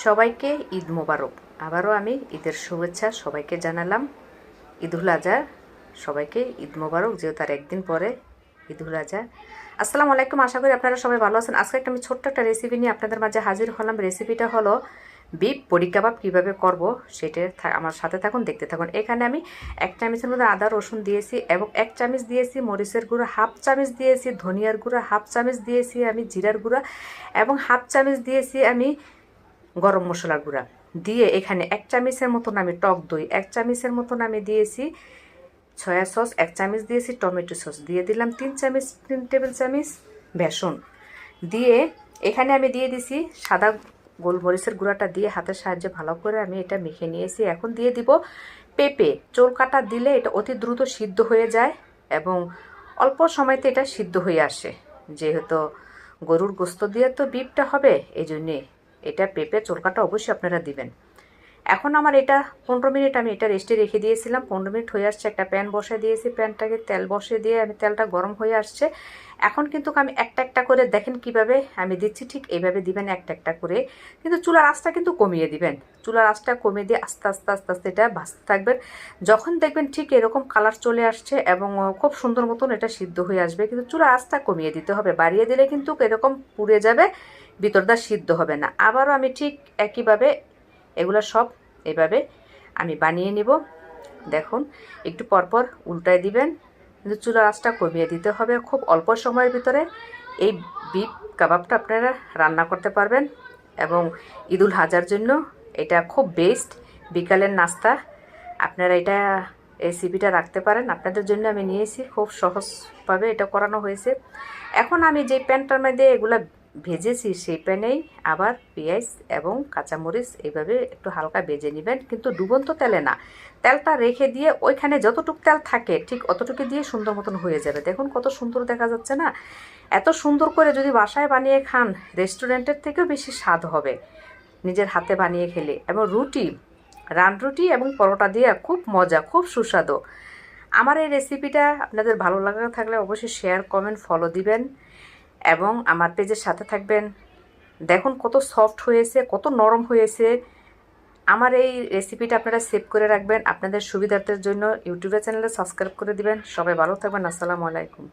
সবাইকে ঈদ মোবারক। আবারও আমি ঈদের শুভেচ্ছা সবাইকে জানালাম। ঈদুল আজহা, সবাইকে ঈদ মোবারক, যেহেতু তার একদিন পরে ঈদুল আজহা। আসসালামু আলাইকুম, আশা করি আপনারা সবাই ভালো আছেন। আজকে একটা আমি ছোট্ট একটা রেসিপি নিয়ে আপনাদের মাঝে হাজির হলাম। রেসিপিটা হলো বিপ বড়ি কাবাব কীভাবে করব সেটা আমার সাথে থাকুন, দেখতে থাকুন। এখানে আমি এক চামচের মধ্যে আদা, রসুন দিয়েছি এবং এক চামচ দিয়েছি মরিচের গুঁড়ো, হাফ চামচ দিয়েছি ধনিয়ার গুঁড়ো, হাফ চামচ দিয়েছি আমি জিরার গুঁড়া এবং হাফ চামচ দিয়েছি আমি গরম মশলা গুঁড়া। দিয়ে এখানে এক চামচের মতন আমি টক দই, এক চামচের মতন আমি দিয়েছি সয়া সস, এক চামচ দিয়েছি টমেটো সস। দিয়ে দিলাম তিন চামচ, তিন টেবিল চামচ বেসন। দিয়ে এখানে আমি দিয়ে দিছি সাদা গোলমরিচের গুঁড়াটা দিয়ে হাতের সাহায্যে ভালো করে আমি এটা মেখে নিয়েছি। এখন দিয়ে দিব পেঁপে। চোল কাটা দিলে এটা অতি দ্রুত সিদ্ধ হয়ে যায় এবং অল্প সময়তে এটা সিদ্ধ হয়ে আসে। যেহেতু গরুর গোস্ত দিয়ে তো বিপটা হবে এই জন্যে এটা পেঁপে চোলকাটা অবশ্যই আপনারা দিবেন। এখন আমার এটা পনেরো মিনিট আমি এটা রেস্টে রেখে দিয়েছিলাম। পনেরো মিনিট হয়ে আসছে, একটা প্যান বসে দিয়েছি। প্যানটাকে তেল বসে দিয়ে আমি তেলটা গরম হয়ে আসছে। এখন কিন্তু আমি একটা একটা করে দেখেন কীভাবে আমি দিচ্ছি, ঠিক এইভাবে দিবেন একটা একটা করে। কিন্তু চুলার আঁচটা কিন্তু কমিয়ে দিবেন। চুলার আঁচটা কমিয়ে দিয়ে আস্তে আস্তে আস্তে আস্তে এটা ভাজতে থাকবেন। যখন দেখবেন ঠিক এরকম কালার চলে আসছে এবং খুব সুন্দর মতন এটা সিদ্ধ হয়ে আসবে, কিন্তু চুলার আঁচটা কমিয়ে দিতে হবে। বাড়িয়ে দিলে কিন্তু এরকম পুড়ে যাবে। ভিতরটা সিদ্ধ হবে না। আবারও আমি ঠিক একইভাবে এগুলো সব এভাবে আমি বানিয়ে নিব। দেখুন, একটু পরপর উল্টায় দিবেন। কিন্তু চুলার আঁচটা কমিয়ে দিতে হবে খুব অল্প সময়ের ভিতরে। এই বিপ কাবাবটা আপনারা রান্না করতে পারবেন এবং ঈদুল হাজার জন্য এটা খুব বেস্ট বিকালের নাস্তা। আপনারা এটা রেসিপিটা রাখতে পারেন। আপনাদের জন্য আমি নিয়েছি, খুব সহজভাবে এটা করানো হয়েছে। এখন আমি যে প্যানটার মধ্যে এগুলা ভেজেছি সেই প্যানেই আবার পেঁয়াজ এবং কাঁচামরিচ এইভাবে একটু হালকা ভেজে নেবেন। কিন্তু ডুবন্ত তেলে না। তেলটা রেখে দিয়ে ওইখানে যতটুক তেল থাকে, ঠিক অতটুকু দিয়ে সুন্দর মতন হয়ে যাবে। দেখুন কত সুন্দর দেখা যাচ্ছে না? এত সুন্দর করে যদি বাসায় বানিয়ে খান, রেস্টুরেন্টের থেকেও বেশি স্বাদ হবে নিজের হাতে বানিয়ে খেলে। এবং রুটি, রান রুটি এবং পরোটা দিয়ে খুব মজা, খুব সুস্বাদু। আমার এই রেসিপিটা আপনাদের ভালো লাগা থাকলে অবশ্যই শেয়ার কমেন্ট ফলো দিবেন। এবং আমার পেজের সাথে থাকবেন। দেখুন কত সফট হয়েছে, কত নরম হয়েছে। আমার এই রেসিপিটা আপনারা সেভ করে রাখবেন। আপনাদের সুবিধার্থের জন্য ইউটিউবের চ্যানেলে সাবস্ক্রাইব করে দিবেন। সবাই ভালো থাকবেন। আসসালামু আলাইকুম।